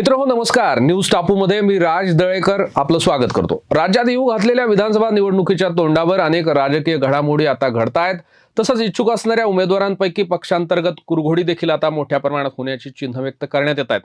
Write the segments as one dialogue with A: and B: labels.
A: मित्र हो नमस्कार. न्यूज टापूमध्ये मी राज दळेकर आपलं स्वागत करतो. राज्यात येऊ घातलेल्या विधानसभा निवडणुकीच्या तोंडावर अनेक राजकीय घडामोडी आता घडतायत. तसंच इच्छुक असणाऱ्या उमेदवारांपैकी पक्षांतर्गत कुरघोडी देखील आता मोठ्या प्रमाणात होण्याची चिन्ह व्यक्त करण्यात येत आहेत.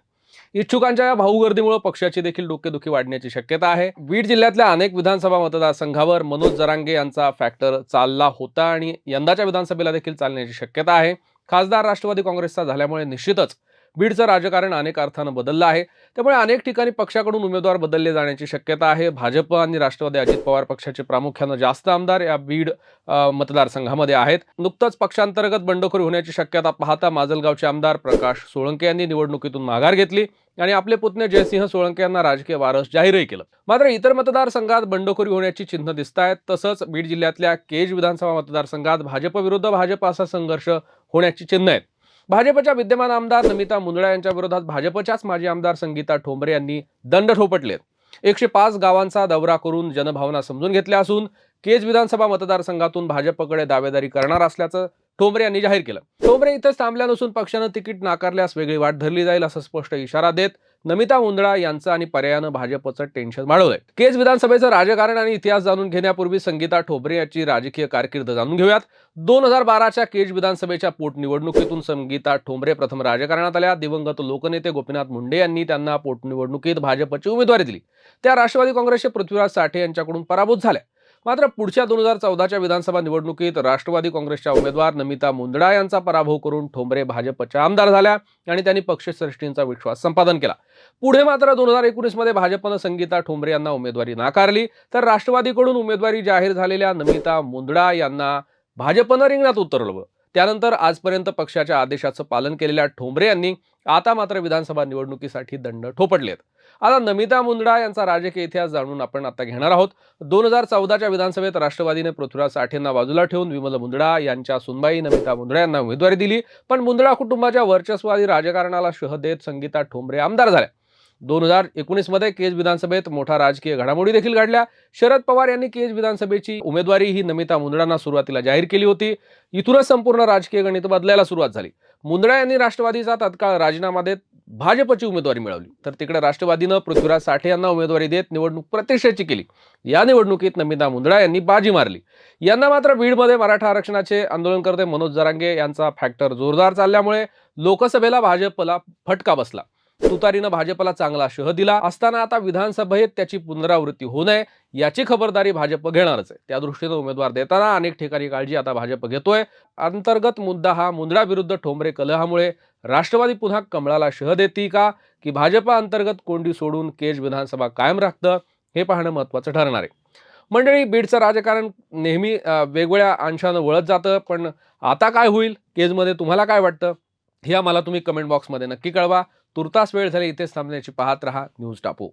A: इच्छुकांच्या या भाऊगर्दीमुळे पक्षाची देखील डोकेदुखी वाढण्याची शक्यता आहे. बीड जिल्ह्यातल्या अनेक विधानसभा मतदारसंघावर मनोज जरांगे यांचा फॅक्टर चालला होता आणि यंदाच्या विधानसभेला देखील चालण्याची शक्यता आहे. खासदार राष्ट्रवादी काँग्रेसचा झाल्यामुळे निश्चितच बीडचं राजकारण अनेक अर्थानं बदललं आहे. त्यामुळे अनेक ठिकाणी पक्षाकडून उमेदवार बदलले जाण्याची शक्यता आहे. भाजप आणि राष्ट्रवादी अजित पवार पक्षाचे प्रामुख्यानं जास्त आमदार या बीड मतदारसंघामध्ये आहेत. नुकतंच पक्षांतर्गत बंडखोरी होण्याची शक्यता पाहता माजलगावचे आमदार प्रकाश सोळंके यांनी निवडणुकीतून माघार घेतली आणि आपले पुतणे जयसिंह सोळंके यांना राजकीय वारस जाहीरही केलं. मात्र इतर मतदारसंघात बंडखोरी होण्याची चिन्ह दिसत आहेत तसंच बीड जिल्ह्यातल्या केज विधानसभा मतदारसंघात भाजप विरुद्ध भाजप असा संघर्ष होण्याची चिन्ह आहेत. भाजपच्या विद्यमान आमदार नमिता मुंदडा यांच्या विरोधात भाजपच्याच माजी आमदार संगीता ठोंबरे यांनी दंड ठोपटलेत एकशे पाच गावांचा दौरा करून जनभावना समजून घेतल्या असून केज विधानसभा मतदारसंघातून भाजपकडे दावेदारी करणार असल्याचं ठोंबरे यांनी जाहीर केलं. ठोंबरे इथंच थांबल्या नसून पक्षानं तिकीट नाकारल्यास वेगळी वाट धरली जाईल असं स्पष्ट इशारा देत नमिता मुंदळा यांचं आणि पर्यायानं भाजपचं टेन्शन वाढवलंय. केज विधानसभेचं राजकारण आणि इतिहास जाणून घेण्यापूर्वी संगीता ठोबरे याची राजकीय कारकीर्द जाणून घेऊयात. दोन हजार बाराच्या केज विधानसभेच्या पोटनिवडणुकीतून संगीता ठोंबरे प्रथम राजकारणात आल्या. दिवंगत लोकनेते गोपीनाथ मुंडे यांनी त्यांना पोटनिवडणुकीत भाजपची उमेदवारी दिली. त्या राष्ट्रवादी काँग्रेसचे पृथ्वीराज साठे यांच्याकडून पराभूत झाल्या. मात्र पुढच्या दोन हजार चौदाच्या विधानसभा निवडणुकीत राष्ट्रवादी काँग्रेसच्या उमेदवार नमिता मुंदडा यांचा पराभव करून ठोंबरे भाजपच्या आमदार झाल्या आणि त्यांनी पक्षश्रेष्ठींचा विश्वास संपादन केला. पुढे मात्र दोन हजार एकोणीसमध्ये भाजपनं संगीता ठोंबरे यांना उमेदवारी नाकारली. तर राष्ट्रवादीकडून उमेदवारी जाहीर झालेल्या नमिता मुंदडा यांना भाजपनं रिंगणात उतरलं त्यानंतर आजपर्यंत पक्षाच्या आदेशाचं पालन केलेल्या ठोंबरे यांनी आता मात्र विधानसभा निवडणुकीसाठी दंड ठोपटलेत आता नमिता मुंदडा यांचा राजकीय इतिहास जाणून आपण आता घेणार आहोत. दोन हजार चौदाच्या विधानसभेत राष्ट्रवादीने पृथ्वीराज साठेंना बाजूला ठेवून विमल मुंदडा यांच्या सुनबाई नमिता मुंदडा यांना उमेदवारी दिली. पण मुंदडा कुटुंबाच्या वर्चस्वादी राजकारणाला शह देत संगीता ठोंबरे आमदार झाल्या. दोन हजार एकोणीसमध्ये केज विधानसभेत मोठा राजकीय घडामोडी देखील घडल्या. शरद पवार यांनी केज विधानसभेची उमेदवारी ही नमिता मुंदडांना सुरुवातीला जाहीर केली होती. इथूनच संपूर्ण राजकीय गणित बदलायला सुरुवात झाली. मुंदडा यांनी राष्ट्रवादीचा तत्काळ राजीनामा देत भाजपची उमेदवारी मिळवली. तर तिकडे राष्ट्रवादीनं पृथ्वीराज साठे यांना उमेदवारी देत निवडणूक प्रतिष्ठेची केली. या निवडणुकीत नमिता मुंदडा यांनी बाजी मारली. यांना मात्र बीडमध्ये मराठा आरक्षणाचे आंदोलनकर्ते मनोज जरांगे यांचा फॅक्टर जोरदार चालल्यामुळे लोकसभेला भाजपला फटका बसला. तुतारीनं भाजपला चांगला शह दिला. असताना आता विधानसभेत त्याची पुनरावृत्ती होऊ नये याची खबरदारी भाजप घेणारच आहे. त्या दृष्टीनं उमेदवार देताना अनेक ठिकाणी काळजी आता भाजप घेतोय. अंतर्गत मुद्दा हा मुंद्रा विरुद्ध ठोंबरे कलहामुळे राष्ट्रवादी पुन्हा कमळाला शह देते का? की भाजपा अंतर्गत कोंडी सोडून केज विधानसभा कायम राखतं? हे पाहणं महत्त्वाचं ठरणार आहे. मंडळी बीडचं राजकारण नेहमी वेगवेगळ्या अंशानं वळत जातं पण आता काय होईल? केजमध्ये तुम्हाला काय वाटतं? हे आम्हाला तुम्ही कमेंट बॉक्समध्ये नक्की कळवा. तुर्तास वेळ झाली इथेच थांबण्याची. पाहत रहा न्यूज टापू.